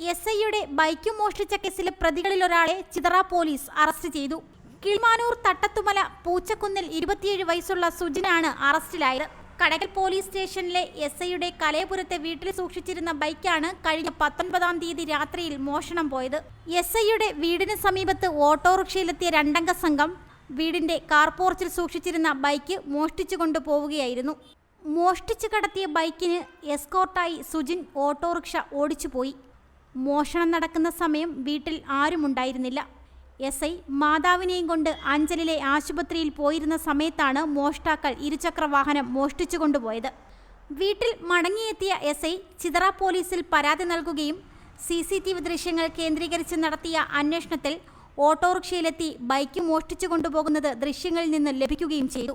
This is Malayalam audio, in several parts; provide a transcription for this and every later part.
എസ് ഐയുടെ ബൈക്ക് മോഷ്ടിച്ച കേസിലെ പ്രതികളിലൊരാളെ ചിതറ പോലീസ് അറസ്റ്റ് ചെയ്തു. കിളിമാനൂർ തട്ടത്തുമല പൂച്ചക്കുന്നിൽ ഇരുപത്തിയേഴ് വയസ്സുള്ള സുജിനാണ് അറസ്റ്റിലായത്. കടകൽ പോലീസ് സ്റ്റേഷനിലെ എസ് ഐയുടെ കലയപുരത്തെ വീട്ടിൽ സൂക്ഷിച്ചിരുന്ന ബൈക്കാണ് കഴിഞ്ഞ പത്തൊൻപതാം തീയതി രാത്രിയിൽ മോഷണം പോയത്. എസ് ഐയുടെ വീടിന് സമീപത്ത് ഓട്ടോറിക്ഷയിലെത്തിയ രണ്ടംഗ സംഘം വീടിന്റെ കാർപോർച്ചിൽ സൂക്ഷിച്ചിരുന്ന ബൈക്ക് മോഷ്ടിച്ചു കൊണ്ടുപോവുകയായിരുന്നു. മോഷ്ടിച്ചു കടത്തിയ ബൈക്കിന് എസ്കോർട്ടായി സുജിൻ ഓട്ടോറിക്ഷ ഓടിച്ചുപോയി. മോഷണം നടക്കുന്ന സമയം വീട്ടിൽ ആരുമുണ്ടായിരുന്നില്ല എസ് ഐ മാതാവിനെയും കൊണ്ട് അഞ്ചലിലെ ആശുപത്രിയിൽ പോയിരുന്ന സമയത്താണ് മോഷ്ടാക്കൾ ഇരുചക്ര വാഹനം മോഷ്ടിച്ചു കൊണ്ടുപോയത്. വീട്ടിൽ മടങ്ങിയെത്തിയ എസ് ഐ ചിതറ പോലീസിൽ പരാതി നൽകുകയും സി സി ടി വി ദൃശ്യങ്ങൾ കേന്ദ്രീകരിച്ച് നടത്തിയ അന്വേഷണത്തിൽ ഓട്ടോറിക്ഷയിലെത്തി ബൈക്ക് മോഷ്ടിച്ചു കൊണ്ടുപോകുന്നത് ദൃശ്യങ്ങളിൽ നിന്ന് ലഭിക്കുകയും ചെയ്തു.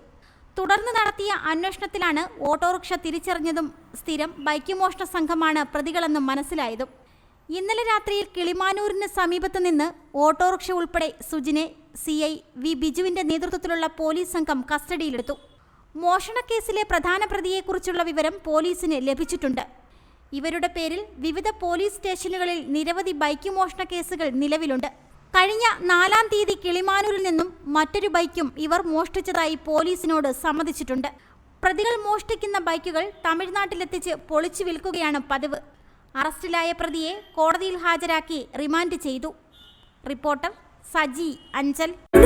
തുടർന്ന് നടത്തിയ അന്വേഷണത്തിലാണ് ഓട്ടോറിക്ഷ തിരിച്ചറിഞ്ഞതും സ്ഥിരം ബൈക്ക് മോഷണ സംഘമാണ് പ്രതികളെന്നും മനസ്സിലായതും. ഇന്നലെ രാത്രിയിൽ കിളിമാനൂരിന് സമീപത്ത് നിന്ന് ഓട്ടോറിക്ഷ ഉൾപ്പെടെ സുജിനെ സി ഐ വി ബിജുവിന്റെ നേതൃത്വത്തിലുള്ള പോലീസ് സംഘം കസ്റ്റഡിയിലെടുത്തു. മോഷണക്കേസിലെ പ്രധാന പ്രതിയെക്കുറിച്ചുള്ള വിവരം പോലീസിന് ലഭിച്ചിട്ടുണ്ട്. ഇവരുടെ പേരിൽ വിവിധ പോലീസ് സ്റ്റേഷനുകളിൽ നിരവധി ബൈക്ക് മോഷണ കേസുകൾ നിലവിലുണ്ട്. കഴിഞ്ഞ നാലാം തീയതി കിളിമാനൂരിൽ നിന്നും മറ്റൊരു ബൈക്കും ഇവർ മോഷ്ടിച്ചതായി പോലീസിനോട് സമ്മതിച്ചിട്ടുണ്ട്. പ്രതികൾ മോഷ്ടിക്കുന്ന ബൈക്കുകൾ തമിഴ്നാട്ടിലെത്തിച്ച് പൊളിച്ചു വിൽക്കുകയാണ് പതിവ്. അറസ്റ്റിലായ പ്രതിയെ കോടതിയിൽ ഹാജരാക്കി റിമാൻഡ് ചെയ്തു. Reporter Saji Anchal.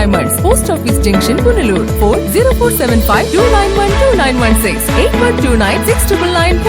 diamonds. Post Office Junction, Punalur. 4 0475 291 2916 8129